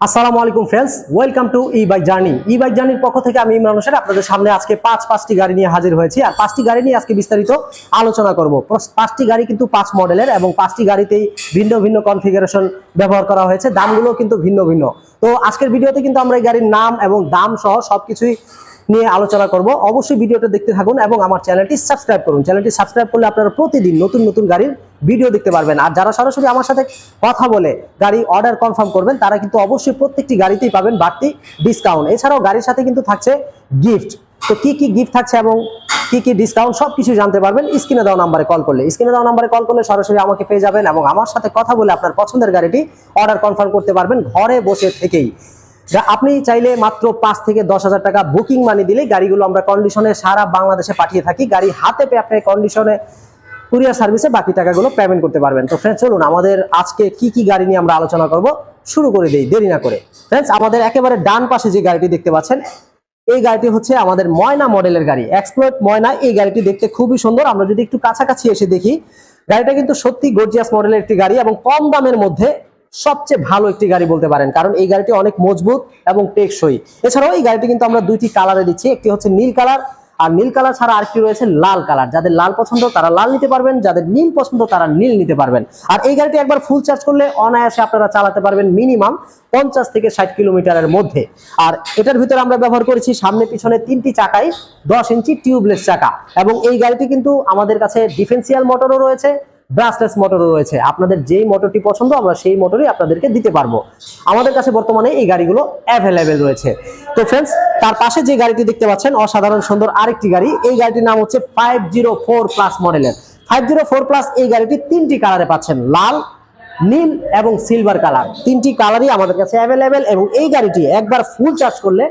আসসালামু আলাইকুম friends welcome to e bike journey e bike জার্নির পক্ষ থেকে আমি ইমরান হোসেন আপনাদের সামনে আজকে পাঁচ, পাঁচটি গাড়ি নিয়ে হাজির হয়েছি। আর পাঁচটি গাড়ি নিয়ে আজকে বিস্তারিত আলোচনা করব। পাঁচটি গাড়ি কিন্তু পাঁচ মডেলের এবং পাঁচটি গাড়িতেই ভিন্ন ভিন্ন কনফিগারেশন ব্যবহার করা হয়েছে। দামগুলো কিন্তু ভিন্ন ভিন্ন। তো আজকের ভিডিওতে কিন্তু আমরা এই গাড়ির নাম এবং দাম সহ সবকিছুই নিয়ে আলোচনা করব। অবশ্যই ভিডিওটা দেখতে থাকুন এবং আমার চ্যানেলটি সাবস্ক্রাইব করুন। চ্যানেলটি সাবস্ক্রাইব করলে আপনারা প্রতিদিন নতুন নতুন গাড়ির ভিডিও দেখতে পারবেন। আর যারা সরাসরি আমার সাথে কথা বলে গাড়ি অর্ডার কনফার্ম করবেন, তারা কিন্তু অবশ্যই প্রত্যেকটি গাড়িতেই পাবেন বাড়তি ডিসকাউন্ট এছাড়াও গাড়ির সাথে কিন্তু থাকছে গিফট তো কি কি গিফট থাকছে এবং কি কি ডিসকাউন্ট সব কিছু জানতে পারবেন। স্ক্রিনে দেওয়া নাম্বারে কল করলে। স্ক্রিনে দেওয়া নাম্বারে কল করলে সরাসরি আমাকে পেয়ে যাবেন এবং আমার সাথে কথা বলে আপনার পছন্দের গাড়িটি অর্ডার কনফার্ম করতে পারবেন ঘরে বসে থেকেই। যা আপনি চাইলে মাত্র পাঁচ থেকে দশ হাজার টাকা বুকিং মানি দিলে গাড়িগুলো আমরা কন্ডিশনে সারা বাংলাদেশে পাঠিয়ে থাকি। গাড়ি হাতে পেয়ে আপনি কন্ডিশনে কুরিয়ার সার্ভিসে বাকি টাকাগুলো পেমেন্ট করতে পারবেন। তো ফ্রেন্ডস চলুন আমাদের আজকে কি কি গাড়ি নিয়ে আমরা আলোচনা করব, শুরু করে দেই, দেরি না করে। ফ্রেন্ডস আমাদের একেবারে ডান পাশে যে গাড়িটি দেখতে পাচ্ছেন, এই গাড়িটি হচ্ছে আমাদের ময়না মডেলের গাড়ি। এক্সপ্লোর ময়না, এই গাড়িটি দেখতে খুবই সুন্দর। আমরা যদি একটু কাছাকাছি এসে দেখি, গাড়িটা কিন্তু সত্যি গর্জিয়াস মডেলের একটি গাড়ি এবং কম দামের মধ্যে সবচেয়ে ভালো একটি গাড়ি বলতে পারেন, কারণ এই গাড়িটি অনেক মজবুত এবং টেকসই। এছাড়াও এই গাড়িটি কিন্তু আমরা দুইটি কালারে দিচ্ছি, একটি হচ্ছে নীল কালার আর নীল কালার ছাড়া আরেকটি রয়েছে লাল কালার যাদের লাল পছন্দ তারা লাল নিতে পারবেন, যাদের নীল পছন্দ তারা নীল নিতে পারবেন। আর এই গাড়িটি একবার ফুল চার্জ করলে অনায়াসে আপনারা চালাতে পারবেন মিনিমাম পঞ্চাশ থেকে ষাট কিলোমিটারের মধ্যে। আর এটার ভিতরে আমরা ব্যবহার করেছি সামনে পিছনে তিনটি চাকায় দশ ইঞ্চি টিউবলেস চাকা। এবং এই গাড়িটি কিন্তু আমাদের কাছে ডিফেন্সিয়াল মোটরও রয়েছে ব্রাসলেস মোটরও রয়েছে। আপনাদের যেই মোটরটি পছন্দ, আমরা সেই মোটরই আপনাদেরকে দিতে পারব। আমাদের কাছে বর্তমানে এই গাড়িগুলো অ্যাভেলেবেল রয়েছে। তো ফ্রেন্ডস তার পাশে যে গাড়িটি দেখতে পাচ্ছেন, অসাধারণ সুন্দর আরেকটি গাড়ি। এই গাড়িটির নাম হচ্ছে ফাইভ জিরো ফোর প্লাস মডেলের ফাইভ জিরো ফোর প্লাস এই গাড়িটি তিনটি কালারে পাচ্ছেন, লাল, নীল এবং সিলভার কালার তিনটি কালারই আমাদের কাছে অ্যাভেলেবেল এবং এই গাড়িটি একবার ফুল চার্জ করলে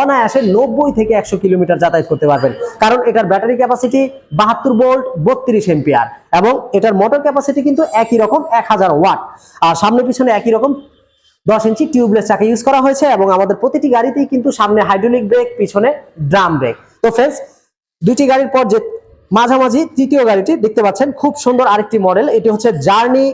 অনায়াসে নব্বই থেকে একশো কিলোমিটার যাতায়াত করতে পারবেন। কারণ এটার ব্যাটারি ক্যাপাসিটি বাহাত্তর ভোল্ট বত্রিশ এম্পিয়ার এবং এটার মোটর ক্যাপাসিটি কিন্তু একই রকম, এক হাজার ওয়াট আর সামনে পিছনে একই রকম দশ ইঞ্চি টিউবলেস চাকা ইউজ করা হয়েছে এবং আমাদের প্রতিটি গাড়িতেই কিন্তু সামনে হাইড্রোলিক ব্রেক পিছনে ড্রাম ব্রেক তো ফ্রেন্ডস দুইটি গাড়ির পর যে মাঝামাঝি তৃতীয় গাড়িটি দেখতে পাচ্ছেন, খুব সুন্দর আরেকটি মডেল এটি হচ্ছে journey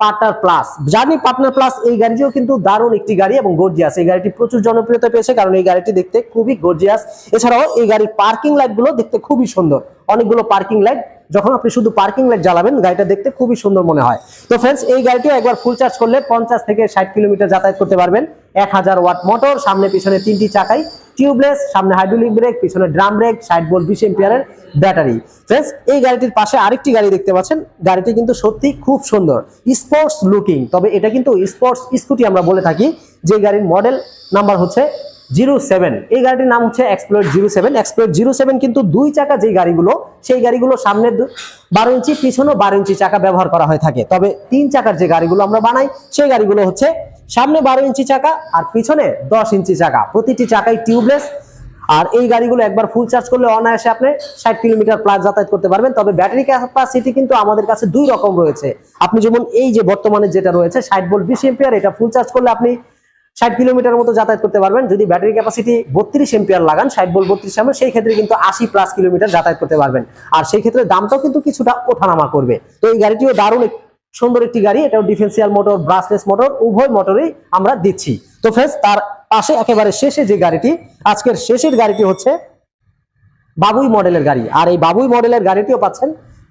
partner plus journey partner plus এই গাড়িটিও কিন্তু দারুণ একটি গাড়ি এবং গর্জিয়াস এই গাড়িটি প্রচুর জনপ্রিয়তা পেয়েছে কারণ এই গাড়িটি দেখতে খুবই গর্জিয়াস এছাড়াও এই গাড়ির পার্কিং লাইটগুলো দেখতে খুবই সুন্দর। অনেকগুলো পার্কিং লাইট যখন আপনি শুধু পার্কিং লাইট জ্বালাবেন, গাড়িটা দেখতে খুবই সুন্দর মনে হয়। তো ফ্রেন্ডস এই গাড়িটিও একবার ফুল চার্জ করলে পঞ্চাশ থেকে ষাট কিলোমিটার যাতায়াত করতে পারবেন। এক হাজার ওয়াট মোটর সামনে পিছনে তিনটি চাকাই। টিউবলেস, সামনে হাইড্রোলিক ব্রেক, পিছনে ড্রাম ব্রেক, সাইড ভোল্ট বিশ এম্পিয়ারের ব্যাটারি। ফ্রেন্ডস এই গাড়িটির পাশে আরেকটি গাড়ি দেখতে পাচ্ছেন। গাড়িটি কিন্তু সত্যি খুব সুন্দর। স্পোর্টস লুকিং তবে এটা কিন্তু স্পোর্টস স্কুটি আমরা বলে থাকি। যে গাড়ির মডেল নাম্বার হচ্ছে জিরো সেভেন। এই গাড়িটির নাম হচ্ছে explore zero seven. Explore zero seven কিন্তু দুই চাকা যে গাড়িগুলো, সেই গাড়িগুলো সামনে বারো ইঞ্চি, পিছনেও বারো ইঞ্চি চাকা ব্যবহার করা হয়ে থাকে। তবে তিন চাকার যে গাড়িগুলো আমরা বানাই, সেই গাড়িগুলো হচ্ছে সামনে বারো ইঞ্চি চাকা আর পিছনে দশ ইঞ্চি চাকা। প্রতিটি চাকাই টিউবলেস আর এই গাড়িগুলো একবার ফুল চার্জ করলে অনায়াসে আপনি ষাট কিলোমিটার প্লাস যাতায়াত করতে পারবেন। তবে ব্যাটারি ক্যাপাসিটি কিন্তু আমাদের কাছে দুই রকম রয়েছে। আপনি যেমন এই যে বর্তমানে যেটা রয়েছে, ষাট ভোল্ট বিশ এম্পিয়ার এটা ফুল চার্জ করলে আপনি ষাট কিলোমিটার মতো যাতায়াত করতে পারবেন। যদি ব্যাটারি ক্যাপাসিটি বত্রিশ এম্পিয়ার লাগান, ষাট বল বত্রিশ এম্পিয়ার সেই ক্ষেত্রে কিন্তু আশি প্লাস কিলোমিটার যাতায়াত করতে পারবেন। আর সেই ক্ষেত্রে দামটাও কিন্তু কিছুটা ওঠানামা করবে। তো এই গাড়িটিও দারুণ সুন্দর একটি গাড়ি। এটাও ডিফেন্সিয়াল মোটর ব্রাসলেস মোটর উভয় মোটরই আমরা দিচ্ছি। তো ফ্রেন্ডস তার পাশে একেবারে শেষে যে গাড়িটি, আজকের শেষের গাড়িটি হচ্ছে বাবুই মডেলের গাড়ি। আর এই বাবুই মডেলের গাড়িটিও পাচ্ছেন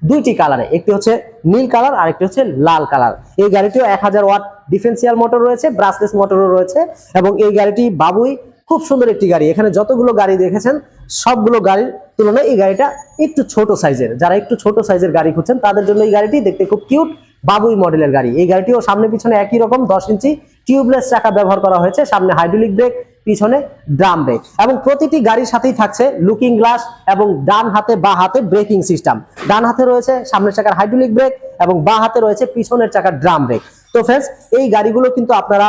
দুইটি কালারে একটি হচ্ছে নীল কালার আর একটি হচ্ছে লাল কালার এই গাড়িটিও এক হাজার ওয়াট ডিফেন্সিয়াল মোটর রয়েছে, ব্রাসলেস মোটরও রয়েছে এবং এই গাড়িটি বাবুই খুব সুন্দর একটি গাড়ি। এখানে যতগুলো গাড়ি দেখেছেন, সবগুলো গাড়ির তুলনায় এই গাড়িটা একটু ছোট সাইজের। যারা একটু ছোট সাইজের গাড়ি খুঁজছেন, তাদের জন্য এই গাড়িটি দেখতে খুব কিউট, বাবুই মডেলের গাড়ি। এই গাড়িটিও সামনে পিছনে একই রকম, দশ ইঞ্চি টিউবলেস চাকা ব্যবহার করা হয়েছে, সামনে হাইড্রোলিক ব্রেক, পিছনে ড্রাম ব্রেক এবং প্রতিটি গাড়ির সাথেই থাকছে লুকিং গ্লাস এবং ডান হাতে, বা হাতে ব্রেকিং সিস্টেম। ডান হাতে রয়েছে সামনের চাকার হাইড্রোলিক ব্রেক এবং বা হাতে রয়েছে পিছনের চাকার ড্রাম ব্রেক। তো ফ্রেন্ডস এই গাড়িগুলো কিন্তু আপনারা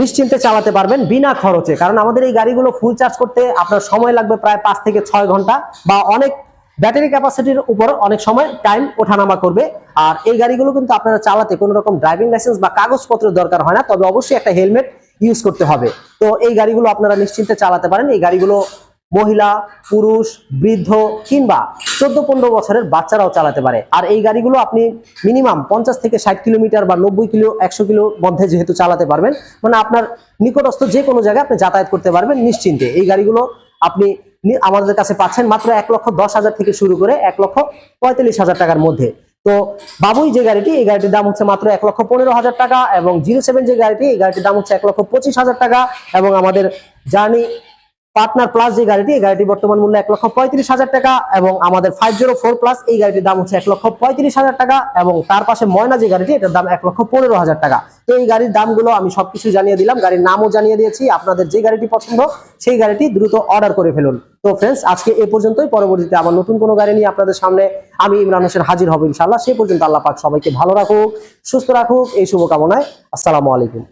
নিশ্চিন্তে চালাতে পারবেন বিনা খরচে। কারণ আমাদের এই গাড়িগুলো ফুল চার্জ করতে আপনার সময় লাগবে প্রায় পাঁচ থেকে ছয় ঘণ্টা বা অনেক ব্যাটারি ক্যাপাসিটির উপর অনেক সময় টাইম ওঠানামা করবে। আর এই গাড়িগুলো কিন্তু আপনারা চালাতে কোনো রকম ড্রাইভিং লাইসেন্স বা কাগজপত্রের দরকার হয় না, তবে অবশ্যই একটা হেলমেট ইউজ করতে হবে। তো এই গাড়িগুলো আপনারা নিশ্চিন্তে চালাতে পারেন। এই গাড়িগুলো মহিলা, পুরুষ, বৃদ্ধ কিংবা চোদ্দ পনেরো বছরের বাচ্চারাও চালাতে পারে। আর এই গাড়িগুলো আপনি মিনিমাম পঞ্চাশ থেকে ষাট কিলোমিটার বা নব্বই কিলো, একশো কিলো মধ্যে যেহেতু চালাতে পারবেন মানে আপনার নিকটস্থ যে কোনো জায়গায় আপনি যাতায়াত করতে পারবেন নিশ্চিন্তে। এই গাড়িগুলো আপনি আমাদের কাছে পাচ্ছেন মাত্র এক লক্ষ দশ হাজার থেকে শুরু করে এক লক্ষ পঁয়তাল্লিশ হাজার টাকার মধ্যে। তো বাবুই যে গাড়িটি, এই গাড়িটির দাম হচ্ছে মাত্র এক লক্ষ পনেরো হাজার টাকা এবং জিরো সেভেন যে গাড়িটি, এই গাড়িটির দাম হচ্ছে এক লক্ষ পঁচিশ হাজার টাকা এবং আমাদের জার্নি পার্টনার প্লাস যে গাড়িটি, এই গাড়িটি বর্তমান মূল্য এক লক্ষ পঁয়ত্রিশ হাজার টাকা এবং আমাদের ফাইভ জিরো ফোর প্লাস এই গাড়িটির দাম হচ্ছে এক লক্ষ পঁয়ত্রিশ হাজার টাকা এবং তার পাশে ময়না যে গাড়িটি, এটার দাম এক লক্ষ পনেরো হাজার টাকা। তো এই গাড়ির দামগুলো আমি সবকিছু জানিয়ে দিলাম, গাড়ির নামও জানিয়ে দিয়েছি, আপনাদের যে গাড়িটি পছন্দ সেই গাড়িটি দ্রুত অর্ডার করে ফেলুন। তো ফ্রেন্ডস আজকে এ পর্যন্তই, পরবর্তীতে আবার নতুন কোনো গাড়ি নিয়ে আপনাদের সামনে আমি ইমরান হোসেন হাজির হব ইনশাল্লাহ সেই পর্যন্ত আল্লাহ পাক সবাইকে ভালো রাখুক, সুস্থ রাখুক, এই শুভকামনায় আসসালামু আলাইকুম।